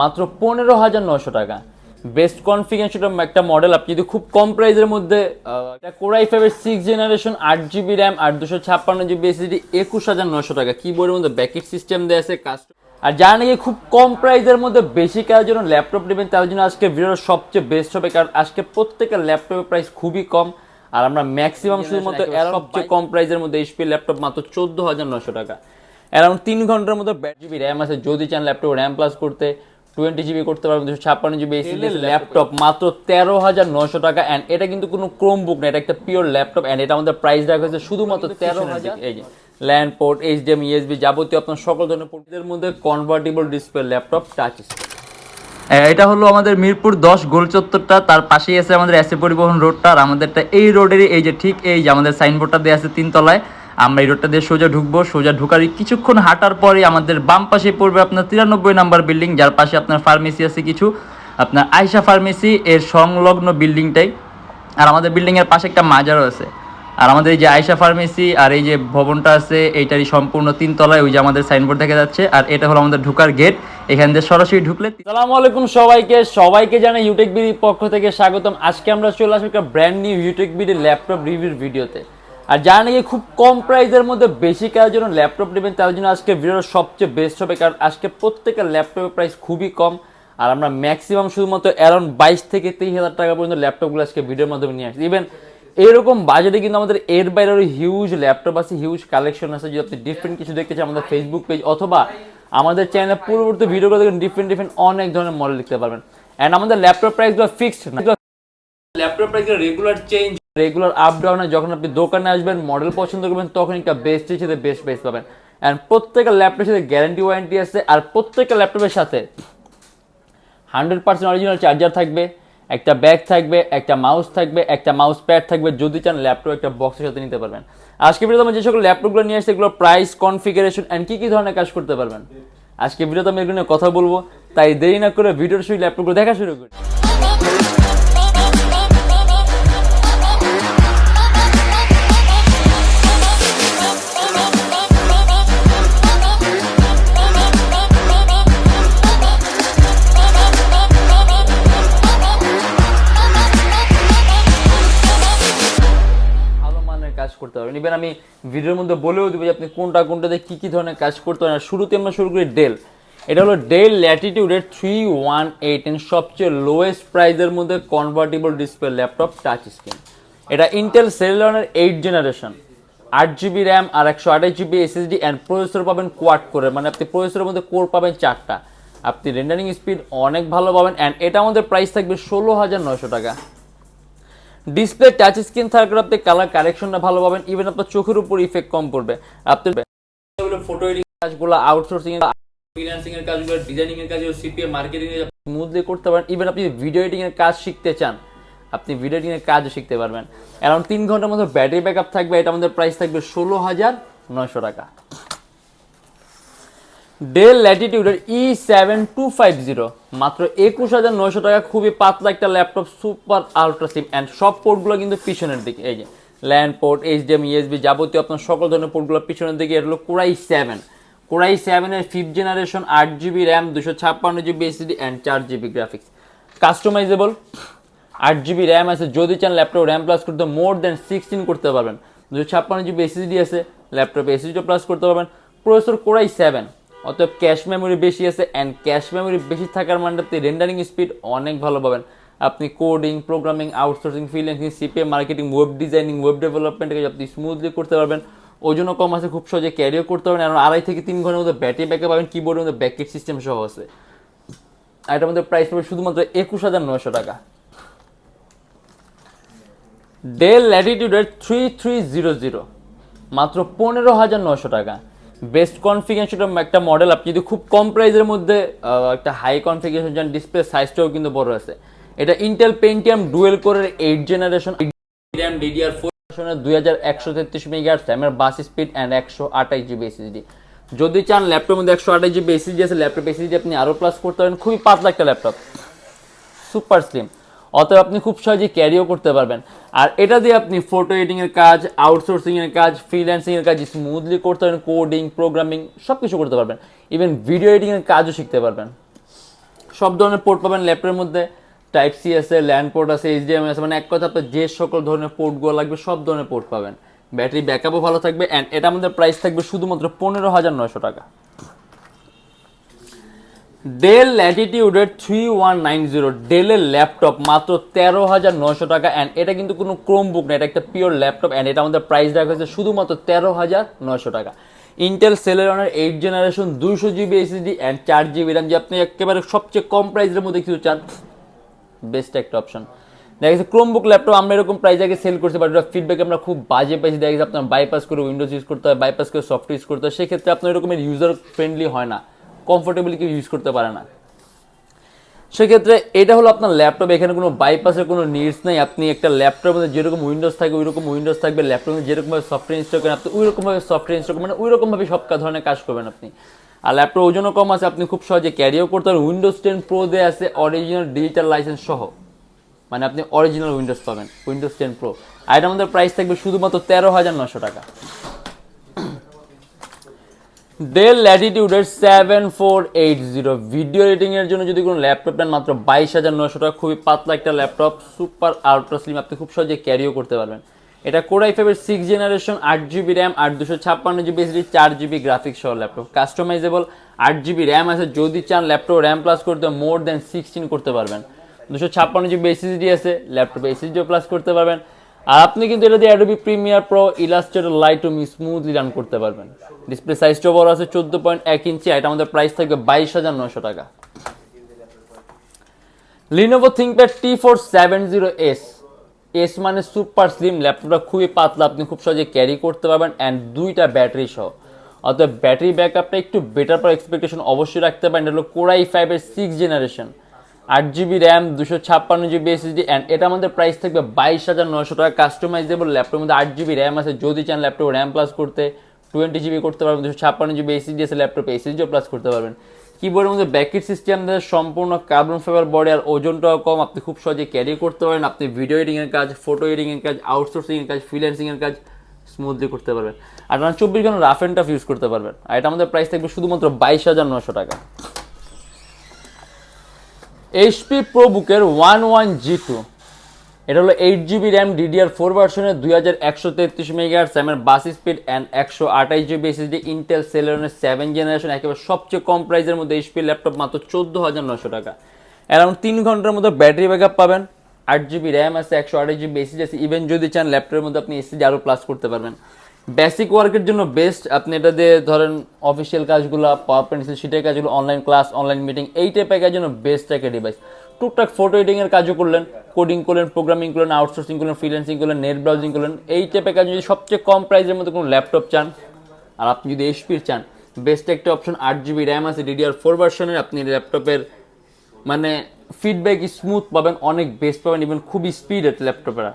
মাত্র পনেরো হাজার নশো টাকা। বেস্ট কনফিগেশন একটা মডেল আপনি যদি খুব কম প্রাইসের মধ্যে কোরাই ফাইভের সিক্স জেনারেশন আট জিবি র্যাম আর দুশো ছাপ্পান্ন জিবি এসএসডি একুশ হাজার নশো টাকা। কিবোর্ডের মধ্যে ব্যাকেট সিস্টেম দেওয়া আছে কাস্ট আর যারা নাকি খুব কম প্রাইসের মধ্যে বেশি কাজের জন্য ল্যাপটপ নেবেন তার জন্য আজকে ভিডিওর সবচেয়ে বেস্ট হবে কারণ আজকে প্রত্যেকের ল্যাপটপের প্রাইস খুবই কম। আর আমরা ম্যাক্সিমাম শুধুমাত্র সবচেয়ে কম প্রাইসের মধ্যে এইচপি ল্যাপটপ মাত্র চোদ্দ হাজার নশো টাকা। অ্যারাউন্ড তিন ঘণ্টার মতো ব্যাট জিবি র্যাম আছে যদি চান ল্যাপটপ র্যাম প্লাস করতে। টোয়েন্টি জিবি করতে পারবেন দুশো ছাপ্পান্ন জিবি এসিডি ল্যাপটপ মাত্র তেরো হাজার নশো টাকা অ্যান্ড এটা কিন্তু কোনো ক্রোম বুক না এটা একটা পিওর ল্যাপটপ অ্যান্ড এটা আমাদের প্রাইস রাখা হয়েছে শুধুমাত্র তেরো হাজার। এই যে ল্যান্ড পোর্ট এইচডিএম ইএসবি যাবতীয় আপনার সকল ধরনের পোর্টের মধ্যে কনভার্টেবল ডিসপ্লে ল্যাপটপ টাচ এটা হলো আমাদের মিরপুর দশ গোল চত্বরটা তার পাশেই আছে আমাদের এসে পরিবহন রোডটা আর আমাদেরটা এই রোডেরই এই যে ঠিক এই যে আমাদের সাইনবোর্ডটা দেওয়া আছে তিনতলায়। আমরা এই রোডটা দিয়ে সোজা ঢুকবো। সোজা ঢুকার কিছুক্ষণ হাঁটার পরে আমাদের বাম পাশে পড়বে আপনার তিরানব্বই নাম্বার বিল্ডিং, যার পাশে আপনার ফার্মেসি আছে কিছু। আপনার আয়সা ফার্মেসি, এর সংলগ্ন বিল্ডিংটাই। আর আমাদের বিল্ডিংয়ের পাশে একটা মাজারও আছে। আর আমাদের এই যে আয়সা ফার্মেসি আর এই যে ভবনটা আছে, এইটারই সম্পূর্ণ তিনতলায় ওই যে আমাদের সাইনবোর্ড দেখা যাচ্ছে। আর এটা হলো আমাদের ঢুকার গেট। এখান দিয়ে সরাসরি ঢুকলে সালামু আলাইকুম সবাইকে। সবাইকে জানাই ইউটেক বিডির পক্ষ থেকে স্বাগতম। আজকে আমরা চলে আসব একটা brand new UTech BD laptop রিভিউর ভিডিওতে আর যারা নাকি খুব কম প্রাইসের মধ্যে বেশি কাজের জন্য ল্যাপটপ নেবেন তার জন্য আজকে ভিডিওটা সবচেয়ে বেস্ট হবে, কারণ আজকে প্রত্যেকের ল্যাপটপের প্রাইস খুবই কম। আর আমরা ম্যাক্সিমাম শুধুমাত্র অ্যারাউন্ড বাইশ থেকে তেইশ হাজার টাকা পর্যন্ত ল্যাপটপগুলো আজকে ভিডিওর মাধ্যমে নিয়ে আসছি। ইভেন এরকম বাজেটে কিন্তু আমাদের এর বাইরে হিউজ ল্যাপটপ আছে হিউজ কালেকশন আছে যদি আপনি ডিফারেন্ট কিছু দেখতে চান আমাদের ফেসবুক পেজ অথবা আমাদের চ্যানেলে পূর্ববর্তী ভিডিওগুলো দেখেন ডিফারেন্ট ডিফারেন্ট অনেক ধরনের মডেল দেখতে পারবেন। অ্যান্ড আমাদের ল্যাপটপ প্রাইসগুলো ফিক্সড না। ল্যাপটপ প্রাইসগুলো regular change regular up down যখন আপনি দোকানে আসবেন মডেল পছন্দ করবেন তখন একটা বেস্ট সাথে বেস্ট প্রাইস পাবেন। অ্যান্ড প্রত্যেকটা ল্যাপটপের সাথে গ্যারান্টি ওয়ারেন্টি আছে, আর প্রত্যেকটা ল্যাপটপের সাথে হান্ড্রেড পার্সেন্ট অরিজিনাল চার্জার থাকবে, একটা ব্যাগ থাকবে, একটা মাউস থাকবে, একটা মাউস প্যাড থাকবে, যদি চান ল্যাপটপ একটা বক্সের সাথে নিতে পারবেন। আজকে ভিডিওতে আমি যে সকল ল্যাপটপগুলো নিয়ে আসছি, এগুলো প্রাইস কনফিগারেশন অ্যান্ড কী কী ধরনের কাজ করতে পারবেন? আজকে ভিডিওতে আমি এগুলো নিয়ে কথা বলব, তাই দেরি না করে ভিডিওর শুরু ল্যাপটপগুলো দেখা শুরু করি। ইভেন আমি ভিডিওর মধ্যে বলেও দিব যে আপনি কোনটা কোনটাতে কী কী ধরনের কাজ করতে পারেন। শুরুতে আমরা শুরু করি ডেল এটা হলো ডেল ল্যাটিটিউডের থ্রি ওয়ান এইট এন সবচেয়ে লোয়েস্ট প্রাইসের মধ্যে convertible display laptop touch screen এটা ইন্টেল সেলনের এইট জেনারেশন আট জিবি র্যাম আর একশো আঠাশ জিবি এসএসডি অ্যান্ড প্রসেসর পাবেন কোয়াড করে মানে আপনি প্রসেসরের মধ্যে কোর পাবেন চারটা। আপনি রেন্ডারিং স্পিড অনেক ভালো পাবেন। অ্যান্ড এটা আমাদের প্রাইস থাকবে ষোলো হাজার নয়শো টাকা। ডিসপ্লে টাচ স্ক্রিন থাকলে আপনি কালার কারেকশনটা ভালো পাবেন ইভেন আপনার চোখের উপর ইফেক্ট কম পড়বে। আপনি ফটো এডিটিং কাজগুলো আউটসোর্সিং ফ্রিল্যান্সিং এর কাজগুলো ডিজাইনিং এর কাজগুলো সিপিএ মার্কেটিং এর স্মুথলি করতে পারেন ইভেন আপনি ভিডিও এডিটিং এর কাজ শিখতে চান, আপনি ভিডিও এডিটিং এর কাজও শিখতে পারবেন। অ্যারাউন্ড তিন ঘণ্টার মতো ব্যাটারি ব্যাকআপ থাকবে, এটা আমাদের প্রাইস থাকবে ষোলো হাজার নয়শো টাকা। Dell ল্যাটিটিউডের E seven two five zero মাত্র একুশ হাজার নয়শো টাকা, খুবই পাতলা একটা laptop, super ultra slim and সব পোর্টগুলো কিন্তু পিছনের দিকে, এই যে ল্যান্ড পোর্ট এইচডিএম ইএসবি যাবতীয় আপনার সকল ধরনের পোর্টগুলো পিছনের দিকে এটা হলো core i seven. Core i সেভেনের ফিফথ জেনারেশন আট জিবি র্যাম দুশো ছাপ্পান্ন জিবি এসিডি অ্যান্ড চার জিবি গ্রাফিক্স কাস্টমাইজেবল আট জিবি র্যাম আছে, যদি চান ল্যাপটপ র্যাম প্লাস করতে মোর দেন সিক্সটিন করতে পারবেন। দুশো ছাপ্পান্ন জিবি এসিডি আছে, ল্যাপটপে এসিডিও প্লাস করতে পারবেন। প্রসেসর কোরাই সেভেন অতএব ক্যাশ মেমোরি বেশি আছে অ্যান্ড ক্যাশ মেমোরি বেশি থাকার মানটাতে রেন্ডারিং স্পিড অনেক ভালো পাবেন। আপনি coding programming outsourcing freelancing CPM marketing web designing web ডেভেলপমেন্টকে আপনি স্মুথলি করতে পারবেন। ওজনও কম আছে, খুব সহজে ক্যারিও করতে পারবেন। আর আড়াই থেকে তিন ঘণ্টার মধ্যে ব্যাটারি ব্যাকআপ পাবেন কিবোর্ডের মধ্যে ব্যাকেট সিস্টেম সহ আছে। আর এটার মধ্যে প্রাইস পড়বে শুধুমাত্র একুশ হাজার নয়শো টাকা। ডেল ল্যাটিটিউডের থ্রি থ্রি জিরো জিরো মাত্র পনেরো হাজার নশো টাকা। বেস্ট কনফিগেশন একটা মডেল আপনি যদি খুব কম প্রাইসের মধ্যে একটা হাই কনফিগেশন চান ডিসপ্লে সাইজটাও কিন্তু বড় আছে। এটা ইন্টেল পেন্টিয়াম ডুয়েল কোরের এইট জেনারেশন ডিডিআর ফোর দুই হাজার একশো তেত্রিশ মেগা র্যামের বাস স্পিড অ্যান্ড একশো আঠাশ জিবি এসএসডি যদি চান ল্যাপটপের মধ্যে একশো আঠাশ জিবি এসএসডি আছে ল্যাপটপ এসএসডি আপনি আরও প্লাস করতে পারেন। খুবই পাতলা একটা ল্যাপটপ সুপার স্লিম অতএব আপনি খুব সহজে ক্যারিও করতে পারবেন। আর এটা দিয়ে আপনি ফটো এডিটিং এর কাজ আউটসোর্সিং এর কাজ ফ্রিল্যান্সিং এর কাজ স্মুথলি করতে পারবেন কোডিং প্রোগ্রামিং সব কিছু করতে পারবেন। ইভেন ভিডিও এডিটিং এর কাজও শিখতে পারবেন। সব ধরনের পোর্ট পাবেন ল্যাপটপের মধ্যে। টাইপ সি আছে ল্যান্ড পোর্ট আছে এইচডিএম আছে মানে এক কথা আপনার যে সকল ধরনের পোর্টগুলো লাগবে, সব ধরনের পোর্ট পাবেন। ব্যাটারি ব্যাকআপও ভালো থাকবে অ্যান্ড এটা আমাদের প্রাইস থাকবে শুধুমাত্র পনেরো হাজার নয়শো টাকা। ডেল ল্যাটিটিউডের থ্রি ওয়ান নাইন জিরো ডেলের ল্যাপটপ মাত্র তেরো হাজার নয়শো টাকা অ্যান্ড এটা কিন্তু কোনো ক্রোম বুক না, এটা একটা পিওর ল্যাপটপ অ্যান্ড এটা আমাদের প্রাইস রাখা হয়েছে শুধুমাত্র তেরো হাজার নয়শো টাকা। ইন্টেল সেলেরনের এইট জেনারেশন দুইশো জিবি এসএসডি অ্যান্ড চার জিবি র্যাম যে আপনি একেবারে সবচেয়ে কম প্রাইসের মধ্যে কিছু চান বেস্ট একটা অপশন দেখা গেছে ক্রোমবুক ল্যাপটপ আমরা এরকম প্রাইস আগে সেল করতে পারি ফিডব্যাক আমরা খুব বাজে পাইছি। দেখা গেছে আপনার বাইপাস করে উইন্ডোজ ইউজ করতে হয় বাইপাস করে সফটওয়্যার ইউজ করতে হয়, সেক্ষেত্রে আপনার এরকমের ইউজার ফ্রেন্ডলি হয় না। কমফোর্টেবলি কেউ ইউজ করতে পারে না। সেক্ষেত্রে এটা হলো আপনার ল্যাপটপ এখানে কোনো বাইপাসের কোনো নিডস নেই। আপনি একটা ল্যাপটপের মধ্যে যেরকম উইন্ডোজ থাকবে ওই রকম উইন্ডোজ থাকবে ল্যাপটপের মধ্যে যেরকমভাবে সফটওয়্যার ইনস্টল করেন, আপনি ওই রকমভাবে সফটওয়্যার ইনস্টল মানে ওই রকমভাবে সব ধরনের কাজ করবেন আপনি। আর ল্যাপটপ ওজনও কম আছে, আপনি খুব সহজে ক্যারিও করতে পারেন। উইন্ডোজ টেন প্রো দিয়ে আছে অরিজিনাল ডিজিটাল লাইসেন্স সহ। মানে আপনি অরিজিনাল উইন্ডোজ পাবেন উইন্ডোজ টেন প্রো আর এটা আমাদের প্রাইস থাকবে শুধুমাত্র তেরো হাজার নশো টাকা। Dell ল্যাটিটিউডের seven four eight zero video এডিটিংয়ের জন্য যদি কোনো ল্যাপটপ নেন, মাত্র বাইশ হাজার নশো টাকা। খুবই পাতলা একটা ল্যাপটপ সুপার আলট্রা স্লিম আপনি খুব সহজে ক্যারিও করতে পারবেন। এটা কোরাই ফাইভের সিক্স জেনারেশন আট জিবি র্যাম আট দুশো ছাপ্পান্ন জিবি এসডি চার জিবি গ্রাফিক্স সহ ল্যাপটপ কাস্টমাইজেবল আট জিবি র্যাম আছে। যদি চান ল্যাপটপ র্যাম প্লাস করতে মোর দেন সিক্সটিন করতে পারবেন। দুশো ছাপ্পান্ন জিবি এসএসডি আছে ল্যাপটপে এসএসডিও প্লাস করতে পারবেন। আর আপনি কিন্তু এটা দিয়ে Adobe Premiere Pro Illustrator light তুমি স্মুথলি রান করতে পারবেন। ডিসপ্লে সাইজটাও বড় আছে চোদ্দ পয়েন্ট এক ইঞ্চি এটা আমাদের প্রাইস থাকবে বাইশ হাজার নশো টাকা। Lenovo ThinkPad T four seven zero S S মানে সুপার স্লিম ল্যাপটপটা খুবই পাতলা, আপনি খুব সহজে ক্যারি করতে পারবেন অ্যান্ড দুইটা ব্যাটারি সহ। অতএব ব্যাটারি ব্যাকআপটা একটু বেটার পর এক্সপেকটেশন অবশ্যই রাখতে পারেন, এটা হলো কোরাই ফাইভের সিক্স জেনারেশন আট জিবি র্যাম দুশো ছাপ্পান্ন জিবি এসএসডি অ্যান্ড এটা আমাদের প্রাইস থাকবে বাইশ হাজার নশো টাকা। কাস্টমাইজেবল ল্যাপটপের মধ্যে আট জিবি র্যাম আছে। যদি চান ল্যাপটপ র্যাম প্লাস করতে টোয়েন্টি জিবি করতে পারবেন, দুশো ছাপ্পান্ন জিবি এসএসডি আছে ল্যাপটপে এসএসডিও প্লাস করতে পারবেন। কিবোর্ডের মধ্যে ব্যাকেট সিস্টেম সম্পূর্ণ কার্বন ফাইবার বডি আর ওজনটাও কম। আপনি খুব সহজে ক্যারি করতে পারেন। আপনি ভিডিও এডিংয়ের কাজ ফটো এডিংয়ের কাজ আউটসোর্সিংয়ের কাজ ফ্রিল্যান্সিংয়ের কাজ স্মুথলি করতে পারবেন। আর আপনার চব্বিশ ঘণ্টা রাফ অ্যান্ড টাফ ইউজ করতে পারবেন। আর এটা আমাদের প্রাইস থাকবে শুধুমাত্র বাইশ হাজার নশো টাকা। এইচপি প্রো বুকের ওয়ান ওয়ান জি টু এটা হলো eight GB RAM DDR four ভার্সনের দুই হাজার একশো তেত্রিশ মেগাহার স্যামের বাস স্পিড অ্যান্ড একশো আঠাইশ জিবি এসএসডি ইন্টেল সেলেরনের সেভেন জেনারেশন একেবারে সবচেয়ে কম প্রাইসের মধ্যে এইচপি ল্যাপটপ মাত্র চোদ্দ হাজার নশো টাকা। অ্যারাউন্ড তিন ঘণ্টার মধ্যে ব্যাটারি ব্যাকআপ পাবেন। আট জিবি র্যাম আছে, একশো আঠাশ জিবি এসএসডি আছে। ইভেন যদি চান ল্যাপটপের মধ্যে আপনি এসএসডি আরও প্লাস করতে পারবেন। বেসিক ওয়ার্কের জন্য বেস্ট আপনি এটা দিয়ে ধরেন অফিসিয়াল কাজগুলো পাওয়ার পয়েন্ট সেটার কাজগুলো অনলাইন ক্লাস অনলাইন মিটিং এই টাইপের কাজের জন্য বেস্ট একটা ডিভাইস টুকটাক ফটো এডিংয়ের কাজও করলেন কোডিং করলেন প্রোগ্রামিং করলেন আউটসোর্সিং করলেন ফ্রিল্যান্সিং করলেন নেট ব্রাউজিং করলেন, এই টাইপের কাজ যদি সবচেয়ে কম প্রাইসের মধ্যে কোনো ল্যাপটপ চান, আর আপনি যদি এইচপির চান বেস্ট একটা অপশন আট জিবি র্যাম আছে ডিডিআর ফোর ভার্সনের আপনি ল্যাপটপের মানে ফিডব্যাক স্মুথ পাবেন, অনেক বেস্ট পাবেন ইভেন খুবই স্পিড ল্যাপটপেরা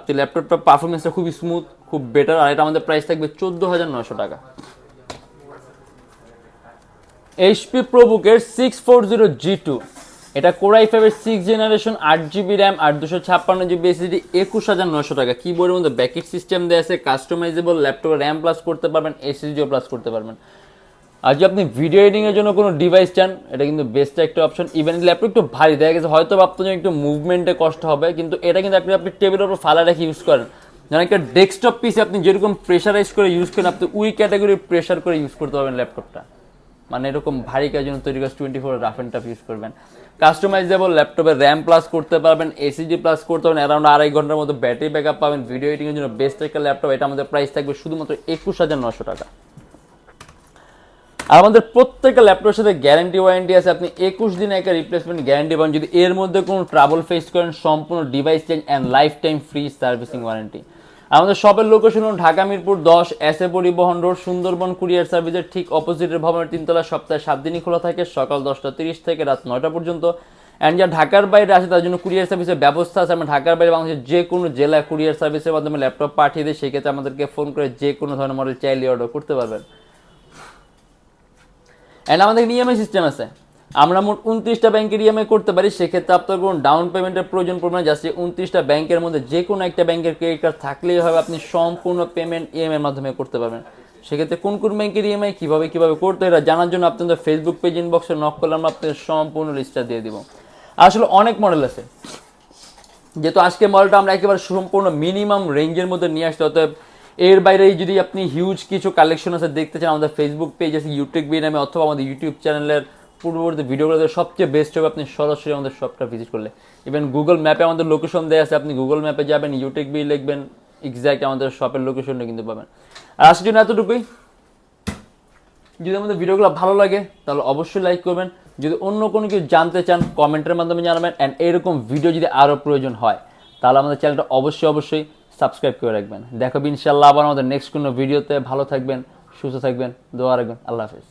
আপনি ল্যাপটপটা পারফরমেন্সটা খুবই স্মুথ খুব বেটার আর এটা আমাদের প্রাইস থাকবে চোদ্দ হাজার নশো টাকা। HP প্রোবুকের six four zero G two এটা কোরাই ফাইভের সিক্স জেনারেশন আট জিবি র্যাম আট দুশো ছাপ্পান্ন জিবি এসএসডি একুশ হাজার নশো টাকা। কিবোর্ডের মধ্যে ব্যাকেট সিস্টেম দেওয়া আছে কাস্টমাইজেবল ল্যাপটপে র্যাম প্লাস করতে পারবেন এসএসডিও প্লাস করতে পারবেন। আর যদি আপনি ভিডিও এডিংয়ের জন্য কোনো ডিভাইস চান, এটা কিন্তু বেস্ট একটা অপশন ইভেন ল্যাপটপ একটু ভারী, দেখা গেছে হয়তো আপনার জন্য একটু মুভমেন্টে কষ্ট হবে, কিন্তু এটা কিন্তু আপনি আপনি টেবিলের উপর ফালা রেখে ইউজ করেন। যেমন একটা ডেস্কটপ পিসে আপনি যেরকম প্রেশারাইজ করে ইউজ করেন, আপনি উই ক্যাটাগরি প্রেশার করে ইউজ করতে পারবেন ল্যাপটপটা মানে এরকম ভারী কাজ জন্য তৈরি করে twenty four rough and tough use করবেন। কাস্টমাইজেবল ল্যাপটপে র্যাম প্লাস করতে পারবেন এসিজি প্লাস করতে পারবেন অ্যারাউন্ড আড়াই ঘণ্টার মতো ব্যাটারি ব্যাকআপ পাবেন। ভিডিও এডিংয়ের জন্য বেস্ট একটা ল্যাপটপ এটা আমাদের প্রাইস থাকবে শুধুমাত্র একুশ হাজার নশো টাকা। আর আমাদের প্রত্যেকটা ল্যাপটপের সাথে গ্যারান্টি ওয়ারেন্টি আছে। আপনি একুশ দিনে একটা রিপ্লেসমেন্ট গ্যারান্টি পাবেন। যদি এর মধ্যে কোনো ট্রাবল ফেস করেন, সম্পূর্ণ device change and lifetime free servicing warranty আমাদের শপের লোকেশন হল ঢাকা মিরপুর দশ এস এ পরিবহন রোড, সুন্দরবন কুরিয়ার সার্ভিসের ঠিক অপোজিটের ভবনের তিনতলা। সপ্তাহে সাত দিনই খোলা থাকে, সকাল দশটা তিরিশ থেকে রাত নয়টা পর্যন্ত। অ্যান্ড যা ঢাকার বাইরে আসে, তার জন্য কুরিয়ার সার্ভিসের ব্যবস্থা আছে। আমরা ঢাকার বাইরে বাংলাদেশের যে কোনো জেলায় কুরিয়ার সার্ভিসের মাধ্যমে ল্যাপটপ পাঠিয়ে দিই সেক্ষেত্রে আমাদেরকে ফোন করে যে কোনো ধরনের মডেল চাইলে অর্ডার করতে পারবেন। অ্যান্ড আমাদের ইএমআই সিস্টেম আছে? আমরা মোট উনত্রিশটা ব্যাংকের ইএমআই করতে পারি, সেক্ষেত্রে আপনার কোনো ডাউন পেমেন্টের প্রয়োজন পড়বে না জাস্ট উনত্রিশটা ব্যাংকের মধ্যে যে কোনো একটা ব্যাংকের ক্রেডিট কার্ড থাকলেই হবে, আপনি সম্পূর্ণ পেমেন্ট ইএমআই এর মাধ্যমে করতে পারবেন। সেক্ষেত্রে কোন কোন ব্যাংকের ইএমআই কীভাবে কীভাবে করতে এটা জানার জন্য আপনাদের ফেসবুক পেজ ইনবক্সে নক করলে আমরা আপনাদের সম্পূর্ণ লিস্টটা দিয়ে দিব। আসলে অনেক মডেল আছে। যেহেতু আজকে মডেলটা আমরা একেবারে সম্পূর্ণ মিনিমাম রেঞ্জের মধ্যে নিয়ে আসতে অতএব এর বাইরে যদি আপনি হিউজ কিছু কালেকশন আছে দেখতে চান, আমাদের ফেসবুক পেজ আছে ইউটিউব বি নামে, অথবা আমাদের ইউটিউব চ্যানেলের পূর্ববর্তী ভিডিওগুলোতে সবচেয়ে বেস্ট হবে আপনি সরাসরি আমাদের শপটা ভিজিট করলে। ইভেন গুগল ম্যাপে আমাদের লোকেশন দেওয়া আছে, আপনি গুগল ম্যাপে যাবেন ইউটিউব বি লিখবেন এক্স্যাক্ট আমাদের শপের লোকেশনটা কিন্তু পাবেন। আর আজকের জন্য এতটুকুই। যদি আমাদের ভিডিওগুলো ভালো লাগে, তাহলে অবশ্যই লাইক করবেন। যদি অন্য কোনো কিছু জানতে চান কমেন্টের মাধ্যমে জানাবেন অ্যান্ড এরকম ভিডিও যদি আরও প্রয়োজন হয়, তাহলে আমাদের চ্যানেলটা অবশ্যই অবশ্যই সাবস্ক্রাইব করে রাখবেন। দেখাবো ইনশাল্লাহ আবার আমাদের নেক্সট কোনো ভিডিওতে ভালো থাকবেন, সুস্থ থাকবেন, দোয়া রাখবেন। আল্লাহ হাফিজ।